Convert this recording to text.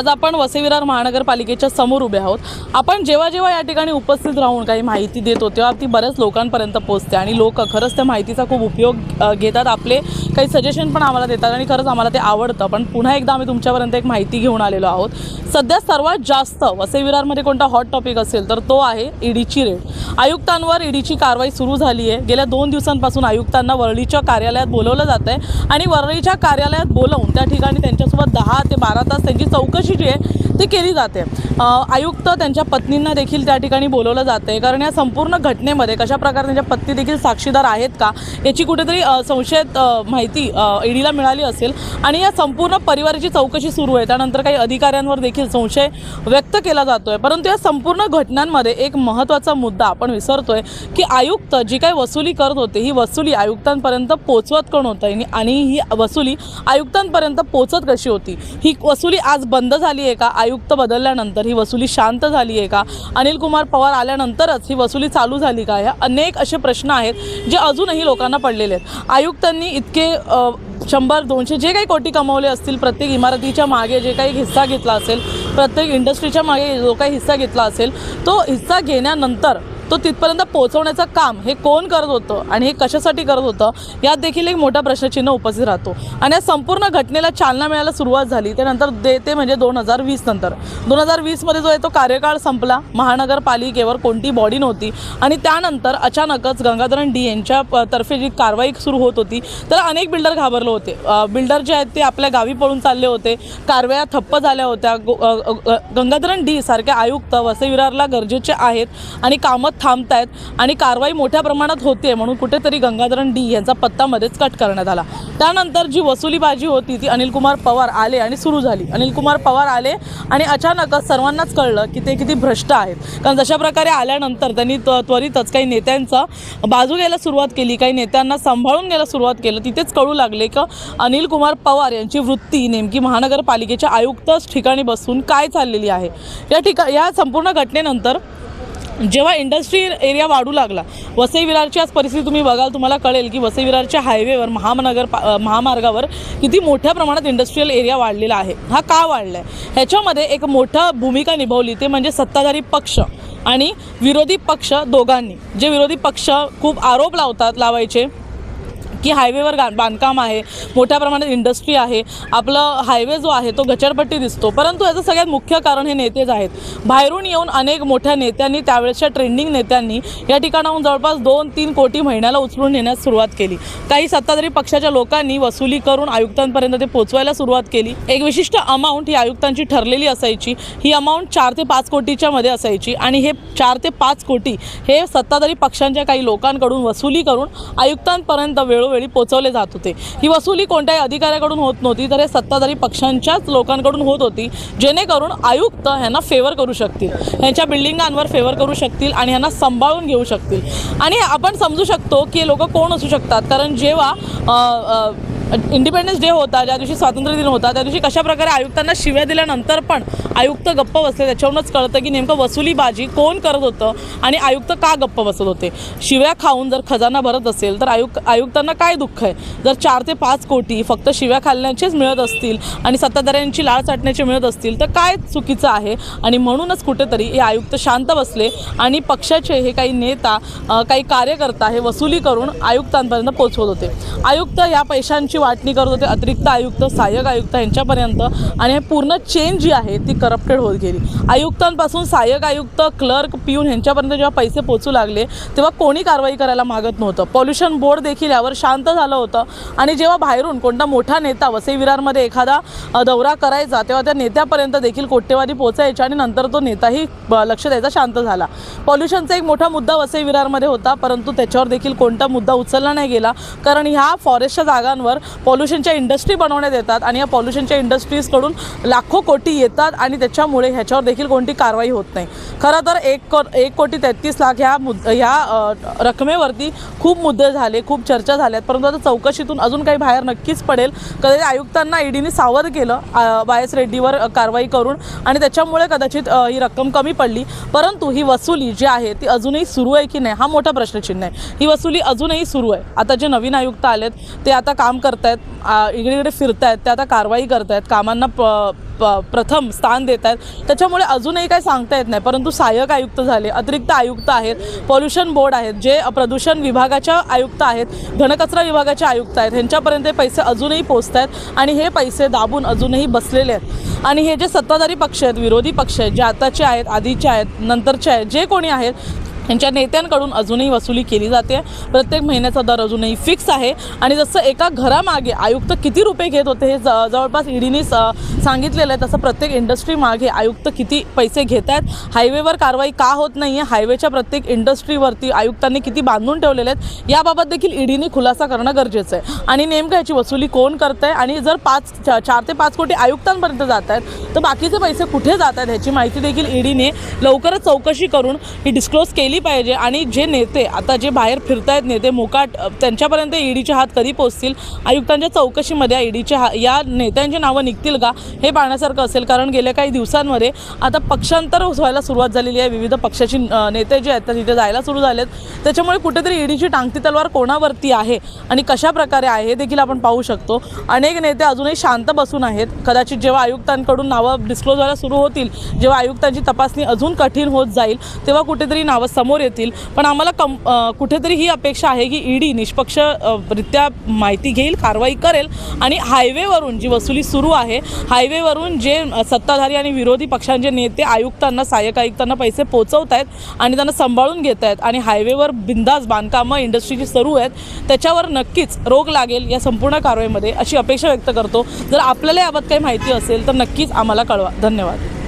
आज आपण वसे विरार महानगरपालिकेच्या समोर उभे आहोत. आपण जेव्हा जेव्हा या ठिकाणी उपस्थित राहून काही माहिती देतो तेव्हा ती बऱ्याच लोकांपर्यंत पोहोचते आणि लोक खरंच त्या माहितीचा खूप उपयोग घेतात. आपले काही सजेशन पण आम्हाला देतात आणि खरंच आम्हाला ते आवडतं. पण पुन्हा एकदा आम्ही तुमच्यापर्यंत एक माहिती घेऊन आलेलो आहोत. सध्या सर्वात जास्त वसे विरारमध्ये कोणता हॉट टॉपिक असेल तर तो आहे ईडीची रेड. आयुक्तांवर ईडीची कारवाई सुरू झाली आहे. गेल्या दोन दिवसांपासून आयुक्तांना वरळीच्या कार्यालयात बोलवलं जात आहे आणि वरळीच्या कार्यालयात बोलवून त्या ठिकाणी त्यांच्यासोबत दहा ते बारा तास त्यांची चौकशी जी आहे ती केली जाते. आयुक्त त्यांच्या पत्नींना देखील त्या ठिकाणी बोलवलं जातं आहे कारण या संपूर्ण घटनेमध्ये कशा प्रकारे त्यांच्या पत्नी देखील साक्षीदार आहेत का याची कुठेतरी संशयित माहिती ईडीला मिळाली असेल. आणि या संपूर्ण परिवाराची चौकशी सुरू आहे. त्यानंतर काही अधिकाऱ्यांवर देखील संशय व्यक्त केला जातोय. परंतु या संपूर्ण घटनांमध्ये एक महत्त्वाचा मुद्दा आपण विसरतोय की आयुक्त जी काही वसुली करत होते ही वसुली आयुक्तांपर्यंत पोचवत कोण होतं? आणि ही वसुली आयुक्तांपर्यंत पोचत कशी होती? ही वसुली आज बंद झाली आहे का? आयुक्त बदलल्यानंतर ही वसुली शांत झाली आहे का? अनिल कुमार पवार आल्यानंतरच ही वसुली चालू झाली का? ह्या अनेक असे प्रश्न आहेत जे अजूनही लोकांना पडलेले आहेत. आयुक्तांनी इतके शंभर दोनशे जे काही कोटी कमवले असतील प्रत्येक इमारतीच्या मागे जे काही हिस्सा घेतला असेल प्रत्येक इंडस्ट्रीच्या मागे जो काही हिस्सा घेतला असेल तो हिस्सा घेण्यानंतर तो तिथपर्यंत पोहोचवण्याचं काम हे कोण करत होतं आणि हे कशासाठी करत होतं यात देखील एक मोठा प्रश्नचिन्ह उपस्थित राहतो. आणि या संपूर्ण घटनेला चालना मिळायला सुरुवात झाली. त्यानंतर दे ते म्हणजे दोन हजार वीस नंतर. दोन हजार वीसमध्ये जो आहे तो कार्यकाळ संपला. महानगरपालिकेवर कोणती बॉडी नव्हती. आणि त्यानंतर अचानकच गंगाधरण डी यांच्या तर्फे जी कारवाई सुरू होत होती तर अनेक बिल्डर घाबरले होते. बिल्डर जे आहेत ते आपल्या गावी पळून चालले होते. कारवाया ठप्प झाल्या होत्या. गो- गंगाधरण डी सारखे आयुक्त वसईविरारला गरजेचे आहेत. आणि कामत थांबत आहेत आणि कारवाई मोठ्या प्रमाणात होते म्हणून कुठेतरी गंगाधरण डी यांचा पत्ता मध्येच कट करण्यात आला. त्यानंतर जी वसुलीबाजी होती ती अनिलकुमार पवार आले आणि सुरू झाली. अनिल कुमार पवार आले आणि अचानकच सर्वांनाच कळलं की ते किती भ्रष्ट आहेत. कारण जशा प्रकारे आल्यानंतर त्यांनी त्वरितच काही नेत्यांचा बाजू घ्यायला सुरुवात केली काही नेत्यांना सांभाळून घ्यायला सुरुवात केलं तिथेच कळू लागले की अनिल कुमार पवार यांची वृत्ती नेमकी महानगरपालिकेच्या आयुक्तच ठिकाणी बसून काय चाललेली आहे. या ठिका या संपूर्ण घटनेनंतर जेव्हा इंडस्ट्रियल एरिया वाढू लागला वसई विरारची आज परिस्थिती तुम्ही बघाल तुम्हाला कळेल की वसई विरारच्या हायवेवर महानगर पा- महामार्गावर किती मोठ्या प्रमाणात इंडस्ट्रीयल एरिया वाढलेला आहे. हा का वाढला आहे ह्याच्यामध्ये एक मोठं भूमिका निभावली ते म्हणजे सत्ताधारी पक्ष आणि विरोधी पक्ष दोघांनी. जे विरोधी पक्ष खूप आरोप लावतात लावायचे की हायवेवर गा बांधकाम आहे मोठ्या प्रमाणात इंडस्ट्री आहे. आपलं हायवे जो आहे तो घचरपट्टी दिसतो. परंतु याचं सगळ्यात मुख्य कारण हे नेतेच आहेत. बाहेरून येऊन अनेक मोठ्या नेत्यांनी त्यावेळेसच्या ट्रेंडिंग नेत्यांनी या ठिकाणाहून जवळपास दोन तीन कोटी महिन्याला उचलून नेण्यास सुरुवात केली. काही सत्ताधारी पक्षाच्या लोकांनी वसुली करून आयुक्तांपर्यंत ते पोचवायला सुरुवात केली. एक विशिष्ट अमाऊंट ही आयुक्तांची ठरलेली असायची. ही अमाऊंट चार ते पाच कोटीच्या मध्ये असायची. आणि हे चार ते पाच कोटी हे सत्ताधारी पक्षांच्या काही लोकांकडून वसुली करून आयुक्तांपर्यंत वेळो वेळोवेळी पोचवले जात होते. ही वसुली कोणत्याही अधिकाऱ्याकडून होत नव्हती तर हे सत्ताधारी पक्षांच्याच लोकांकडून होत होती जेणेकरून आयुक्त ह्यांना फेवर करू शकतील. ह्यांच्या बिल्डिंगांवर फेवर करू शकतील आणि ह्यांना सांभाळून घेऊ शकतील. आणि आपण समजू शकतो की लोक कोण असू शकतात कारण जेव्हा इंडिपेंडन्स डे होता ज्या दिवशी स्वातंत्र्य दिन होता त्या दिवशी कशाप्रकारे आयुक्तांना शिव्या दिल्यानंतर पण आयुक्त गप्प बसले. त्याच्यावरूनच कळतं की नेमकं वसुलीबाजी कोण करत होतं आणि आयुक्त का गप्प बसत होते? शिव्या खाऊन जर खजाना भरत असेल तर आयुक्त आयुक्तांना काय दुःख आहे? जर चार ते पाच कोटी फक्त शिव्या खाल्ल्याचेच मिळत असतील आणि सत्ताधाऱ्यांची लाळ चाटण्याचे मिळत असतील तर काय चुकीचं आहे? आणि म्हणूनच कुठेतरी हे आयुक्त शांत बसले आणि पक्षाचे हे काही नेता काही कार्यकर्ता हे वसुली करून आयुक्तांपर्यंत पोचवत होते. आयुक्त या पैशांची वाटणी करत होते. अतिरिक्त आयुक्त सहाय्यक आयुक्त यांच्यापर्यंत आणि हे पूर्ण चेन जी आहे ती करप्टेड होत गेली. आयुक्तांपासून सहाय्यक आयुक्त क्लर्क पिऊन यांच्यापर्यंत जेव्हा पैसे पोचू लागले तेव्हा कोणी कारवाई करायला मागत नव्हतं. पॉल्युशन बोर्ड देखील यावर शांत झालं होतं. आणि जेव्हा बाहेरून कोणता मोठा नेता वसई विरारमध्ये एखादा दौरा करायचा तेव्हा त्या नेत्यापर्यंत देखील कोट्यवादी पोचायचे आणि नंतर तो नेताही लक्ष द्यायचा शांत झाला. पॉल्युशनचा एक मोठा मुद्दा वसई विरारमध्ये होता परंतु त्याच्यावर देखील कोणता मुद्दा उचलला नाही गेला. कारण ह्या फॉरेस्टच्या जागांवर पॉल्युशनच्या इंडस्ट्री बनवण्यात येतात आणि या पॉल्युशनच्या इंडस्ट्रीजकडून लाखो कोटी येतात आणि त्याच्यामुळे ह्याच्यावर देखील कोणती कारवाई होत नाही. खरं तर एक को एक कोटी तेहतीस लाख ह्या मुद ह्या रकमेवरती खूप मुद्दे झाले खूप चर्चा झाल्यात. परंतु आता चौकशीतून अजून काही बाहेर नक्कीच पडेल. कदाचित आयुक्तांना ईडीने सावध केलं वाय एस रेड्डीवर कारवाई करून आणि त्याच्यामुळे कदाचित ही रक्कम कमी पडली. परंतु ही वसुली जी आहे ती अजूनही सुरू आहे की नाही हा मोठा प्रश्नचिन्ह आहे. ही वसुली अजूनही सुरू आहे. आता जे नवीन आयुक्त आलेत ते आता काम करतात. करतायत आहेत इकडे फिरत आहेत ते आता कारवाई करत आहेत कामांना प प- प्रथम स्थान देत आहेत त्याच्यामुळे अजूनही काही सांगता येत नाही परंतु सहाय्यक आयुक्त झाले अतिरिक्त आयुक्त आहेत पॉल्युशन बोर्ड आहेत जे प्रदूषण विभागाच्या आयुक्त आहेत घनकचरा विभागाचे आयुक्त आहेत ह्यांच्यापर्यंत हे पैसे अजूनही पोचत आहेत आणि हे पैसे दाबून अजूनही बसलेले आहेत. आणि हे जे सत्ताधारी पक्ष आहेत विरोधी पक्ष आहेत जे आताचे आहेत आधीचे आहेत नंतरचे आहेत जे कोणी आहेत यांच्या नेत्यांकडून अजूनही वसुली केली जाते. प्रत्येक महिन्याचा दर अजूनही फिक्स आहे. आणि जसं एका घरामागे आयुक्त किती रुपये घेत होते हे ज जवळपास ईडीने सांगितलेलं आहे. तसं प्रत्येक इंडस्ट्रीमागे आयुक्त किती पैसे घेत आहेत हायवेवर कारवाई का होत नाही आहे हायवेच्या प्रत्येक इंडस्ट्रीवरती आयुक्तांनी किती बांधून ठेवलेले आहेत याबाबत देखील ईडीने खुलासा करणं गरजेचं आहे. आणि नेमकं याची वसुली कोण करत आहे आणि जर पाच चार ते पाच कोटी आयुक्तांपर्यंत जात आहेत तर बाकीचे पैसे कुठे जात आहेत ह्याची माहिती देखील ईडीने लवकरच चौकशी करून ही डिस्क्लोज केली पाहिजे. आणि जे नेते आता जे बाहेर फिरतायत नेते मोकाट त्यांच्यापर्यंत ईडीचे हात कधी पोचतील? आयुक्तांच्या चौकशीमध्ये ईडीचे हा या नेत्यांची नावं निघतील का? हे पाहण्यासारखं असेल. कारण गेल्या काही दिवसांमध्ये आता पक्षांतर व्हायला सुरुवात झालेली आहे. विविध पक्षाची नेते जे आहेत तिथे जायला सुरू झालेत. त्याच्यामुळे कुठेतरी ईडीची टांगती तलवार कोणावरती आहे? आणि कशा प्रकारे आहे हे देखील आपण पाहू शकतो. अनेक नेते अजूनही शांत बसून आहेत. कदाचित जेव्हा आयुक्तांकडून नावं डिस्क्लोज व्हायला सुरू होतील जेव्हा आयुक्तांची तपासणी अजून कठीण होत जाईल तेव्हा कुठेतरी नावं समोर येतील. पण आम्हाला कम कुठेतरी ही अपेक्षा आहे की ईडी निष्पक्ष रित्या माहिती घेईल कारवाई करेल आणि हायवेवरून जी वसुली सुरू आहे हायवेवरून जे सत्ताधारी आणि विरोधी पक्षांचे नेते आयुक्तांना सहाय्यक आयुक्तांना पैसे पोचवत आहेत आणि त्यांना सांभाळून घेत आहेत आणि हायवेवर बिंदास बांधकामं इंडस्ट्रीची सुरू आहेत त्याच्यावर नक्कीच रोग लागेल या संपूर्ण कारवाईमध्ये अशी अपेक्षा व्यक्त करतो. जर आपल्याला याबाबत काही माहिती असेल तर नक्कीच आम्हाला कळवा. धन्यवाद.